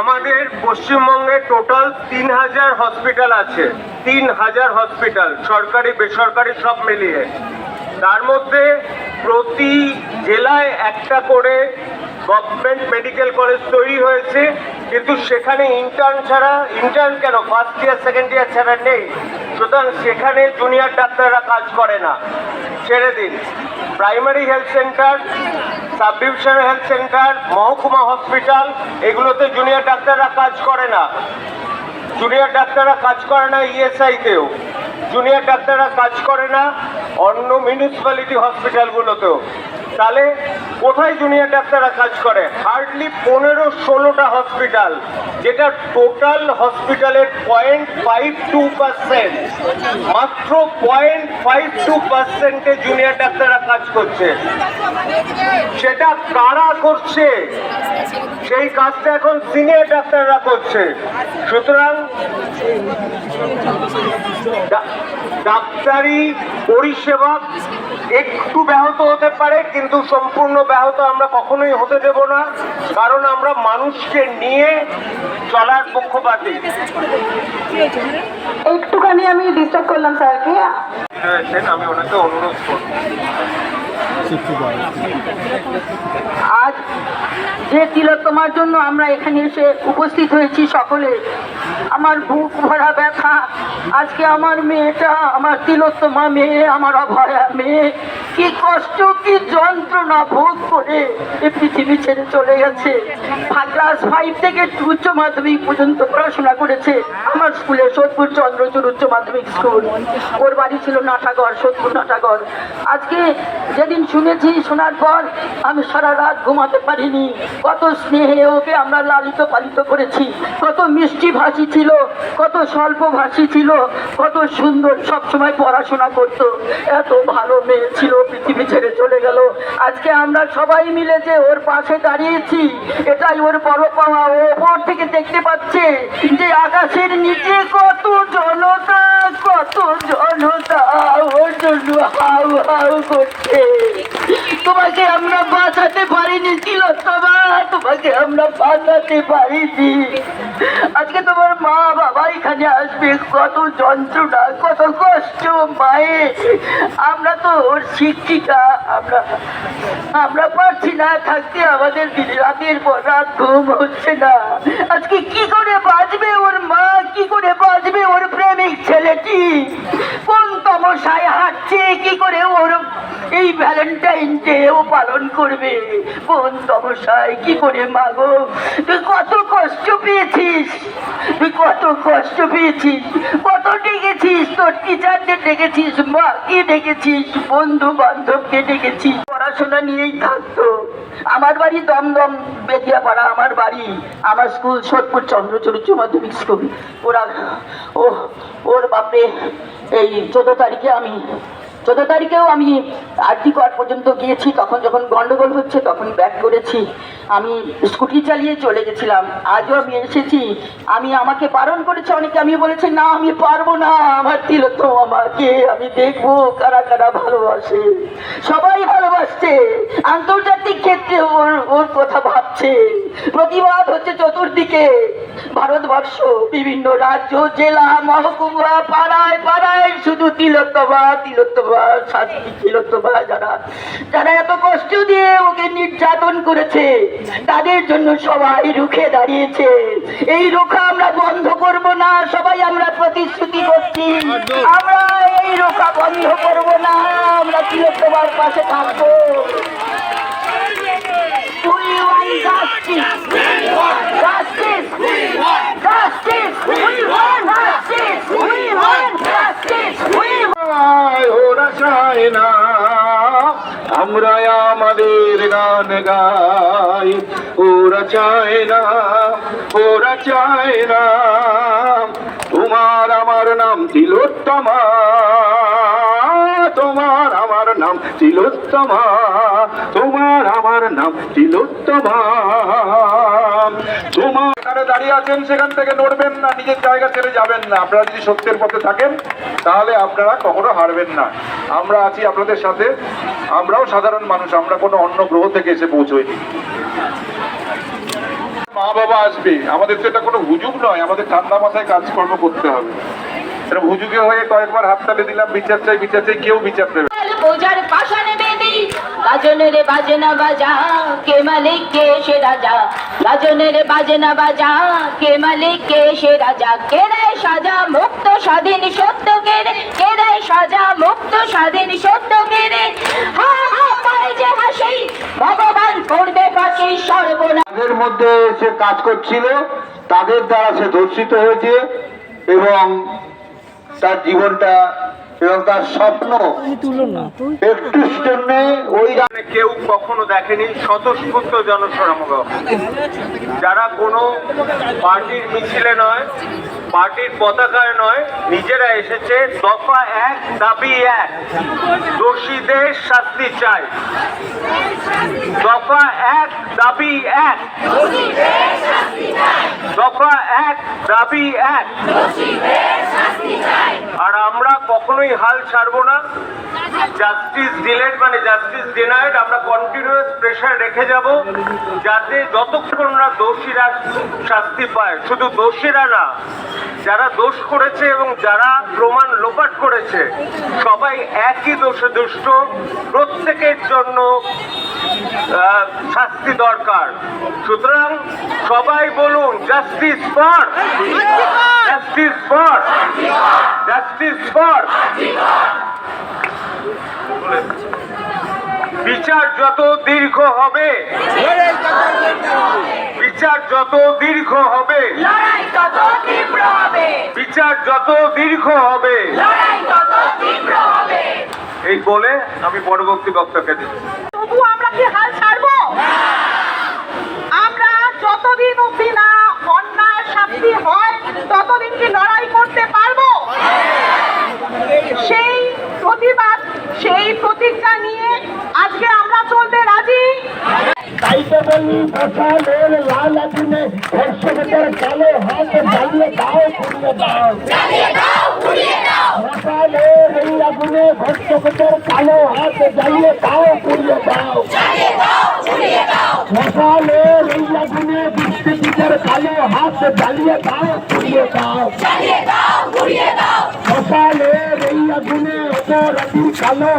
আমাদের পশ্চিমবঙ্গে টোটাল তিন হাজার হসপিটাল আছে। তিন হাজার হসপিটাল, সরকারি, বেসরকারি সব মিলিয়ে। তার মধ্যে প্রতি জেলায় একটা করে গভর্নমেন্ট মেডিকেল কলেজ তৈরি হয়েছে। কিন্তু সেখানে ইন্টার্ন ছাড়া ইন্টার্ন কেন? ফার্স্ট ইয়ার সেকেন্ড ইয়ার ছাড়া নেই। সুতরাং সেখানে জুনিয়র ডাক্তাররা কাজ করে না। ছেড়ে দিন। Primary health centre sub health centre, মহকুমা হসপিটাল, এগুলোতে জুনিয়র ডাক্তাররা কাজ করে না। জুনিয়র ডাক্তাররা কাজ করে না ইএসআইতেও। জুনিয়র ডাক্তাররা কাজ করে না অন্য মিউনিসিপ্যালিটি হসপিটালগুলোতেও। তাহলে কোথায় জুনিয়র ডাক্তাররা কাজ করে? হার্ডলি পনেরো ষোলোটা হসপিটাল, যেটা টোটাল হসপিটালের পয়েন্ট ফাইভ টু পার্সেন্ট। মাত্র পয়েন্ট ফাইভ টু পার্সেন্টে জুনিয়র ডাক্তাররা কাজ করছে। সেটা কারা করছে? সেই কাজটা এখন সিনিয়র ডাক্তাররা করছে। সুতরাং ডাক্তারি পরিষেবা একটু ব্যাহত হতে পারে কিন্তু সম্পূর্ণ ব্যাহত আমরা কখনোই হতে দেব না কারণ আমরা মানুষকে নিয়ে চলার পক্ষপাতী। একটুখানি আমি ডিস্টার্ব করলাম স্যারকে। হয়েছেন আমি ওনাকে অনুরোধ করব। আজ যে তিলোত্তমার জন্য আমরা এখানে এসে উপস্থিত হয়েছি সকলে আমার বুক ভরা ব্যথা। আজকে আমার মেয়েটা আমার তিলোত্তমা মেয়ে আমার অভয়া মেয়ে। কি কষ্ট, কি যন্ত্রণা ভোগ করে এই পৃথিবী ছেড়ে চলে গেছে। ক্লাস ফাইভ থেকে উচ্চ মাধ্যমিক পর্যন্ত পড়াশোনা করেছে। আমার স্কুলে সোদপুর চন্দ্রচূড় উচ্চ মাধ্যমিক স্কুল ওর বাড়ি ছিল নাটাগড়, সোদপুর, নাটাগড়। আজকে যেদিন শুনেছি, শোনার পর আমি সারা রাত ঘুমাতে পারিনি। কত স্নেহে ওকে আমরা লালিত পালিত করেছি। কত মিষ্টি ভাষী ছিল, কত স্বল্প ভাষী ছিল, কত সুন্দর সব সময় পড়াশোনা করতো। এত ভালো মেয়ে ছিল পৃথিবী ছেড়ে চলে গেল। আজকে আমরা সবাই মিলে যে ওর পাশে দাঁড়িয়েছি, এটাই ওর বড় পাওয়া। ওপর থেকে দেখতে পাচ্ছে যে আকাশের নিচে কত জনতা কত জনতা ওর জন্য হাউ হাউ করছে। তোমাকে আমরা বাঁচাতে পারিনি ছিল তোমা তোমাকে আমরা বাঁচাতে পারিনি। আজকে তোমার মা বাবা এখানে আসবে, কত যন্ত্রণা, কত কষ্ট মায়ের আমরা তো ওর শিক্ষিকা আমরা আমরা পারছি না থাকতে আমাদের রাতের পর রাত ঘুম হচ্ছে না। আজকে কি করে বাঁচবে ওর মা? কি করে বাঁচবে ওর প্রেমিক ছেলেটি কোন তমসায় হাঁটছে কি করে ওর এই ভ্যালেন্টাইন ও পালন করবে? কোন তমসায় কি করে মাগো? তুই কত কষ্ট পেয়েছিস? তুই কত কষ্ট পেয়েছিস? কত ডেকেছিস? তোর টিচারদের ডেকেছিস? মাকে ডেকেছিস? বন্ধু বান্ধবকে ডেকেছিস? পড়াশোনা নিয়েই থাকতো। আমার বাড়ি দমদম, বেদিয়াপাড়া, আমার বাড়ি। আমার স্কুল সোদপুর চন্দ্রচূড় উচ্চ মাধ্যমিক স্কুল ওরা ও ওর বাপরে, এই চোদ্দ তারিখে আমি চোদ্দ তারিখেও আমি কোয়ার্ড পর্যন্ত গিয়েছি তখন যখন গন্ডগোল হচ্ছে তখন ব্যাক করেছি। আমি স্কুটি চালিয়ে চলে গেছিলাম। আজও আমি এসেছি। আমি আমাকে বারণ করেছে অনেকে। আমি বলেছি, না, আমি পারব না। আমার তিলোত্তম আমাকে আমি দেখব কারা কারা ভালোবাসে। সবাই ভালোবাসছে। আন্তর্জাতিক ক্ষেত্রে ওর ওর কথা ভাবছে। প্রতিবাদ হচ্ছে চতুর্দিকে। ভারতবর্ষ, বিভিন্ন রাজ্য, জেলা, মহকুমা, পাড়ায় পাড়ায় শুধু তিলোত্তমা তিলোত্তমা শান্তি তিলোত্তমা যারা যারা এত কষ্ট দিয়ে ওকে নির্যাতন করেছে। তাদের জন্য সবাই রুখে দাঁড়িয়েছে এই রুখা আমরা বন্ধ করব না সবাই আমরা প্রতিশ্রুতি করছি আমরা এই রুখা বন্ধ করব না আমরা তিলোত্তমার পাশে থাকব আমরা আমাদের গান গাই। ওরা চায় না, ওরা চায় না। তোমার আমার নাম তিলোত্তমা, তোমার আমার নাম তিলোত্তমা, তোমার আমার নাম তিলোত্তমা। তোমার দাঁড়িয়ে আছেন, সেখান থেকে নড়বেন না, নিজের জায়গা ছেড়ে যাবেন না। আপনারা যদি সত্যের পথে থাকেন, তাহলে আপনারা কখনো হারবেন না। আমরা আছি আপনাদের সাথে, আমরাও সাধারণ মানুষ, আমরা কোনো অন্য গ্রহ থেকে এসে পৌঁছইনি। মা বাবা আসবে, আমাদের তো এটা কোনো হুজুগ নয়, আমাদের ঠান্ডা মাথায় কাজকর্ম করতে হবে। এরকম হুজুগে হয়ে কয়েকবার হাততালি দিলাম, বিচার চাই বিচার চাই, কেউ বিচার দেবে না। বোঝার পাশানে বেদি গাজনের বাজনা বাজা, কে মালিক, কে সে রাজা? বাজনা বাজা, কে মালিক, কে সে রাজা? কে রে সাজা মুক্ত স্বাধীন সত্য কে রে কে রে সাজা মুক্ত স্বাধীন সত্য কে রে হা হা, পায় যে হাসি, ভগবান করবে ফাঁসি সর্বনা তাদের মধ্যে সে কাজ করছিল, তাদের দ্বারা সে ধর্ষিত হয়েছে, এবং তার জীবনটা এবং তার স্বপ্ন একটু জন্য ওই কেউ কখনো দেখেনি স্বতঃস্ফূর্ত জনসমাগম। যারা কোনো পার্টির মিছিলে নয় পার্টির পতাকায় নয়, নিজেরা এসেছে, দফা এক, দাবি এক। দোষীদের শাস্তি চাই। দফা এক, দাবি এক। দফা এক, দাবি এক। আর আমরা কখনোই হাল ছাড়বো না। জাস্টিস ডিলেড মানে জাস্টিস ডিনাইড, আমরা কন্টিনিউয়াস প্রেশার রেখে যাব, যাতে যতক্ষণ না দোষীরা শাস্তি পায়। শুধু দোষীরা না যারা দোষ করেছে এবং যারা প্রমাণ লোপাট করেছে, সবাই একই দোষে দুষ্ট। প্রত্যেকের জন্য শাস্তি দরকার। সুতরাং সবাই বলুন justice for justice for justice for বিচার যত দীর্ঘ হবে বিচার যত দীর্ঘ হবে বিচার যত দীর্ঘ হবে। এই বলে আমি পরবর্তী বক্তাকে দিচ্ছি। बदली दशा लोल लालच में हर्ष कर चलो हाथ डालिए गाओ पुड़िए गाओ बालिये गाओ पुरिये गाओ बसा ले रही अपने भक्त कर चलो हाथ डालिए गाओ पुड़िए गाओ बालिये गाओ पुरिये गाओ बसा ले रही अपने भक्त कर चलो हाथ डालिए गाओ पुड़िए गाओ बालिये गाओ पुरिये गाओ बसा ले रही अपने तो रति चलो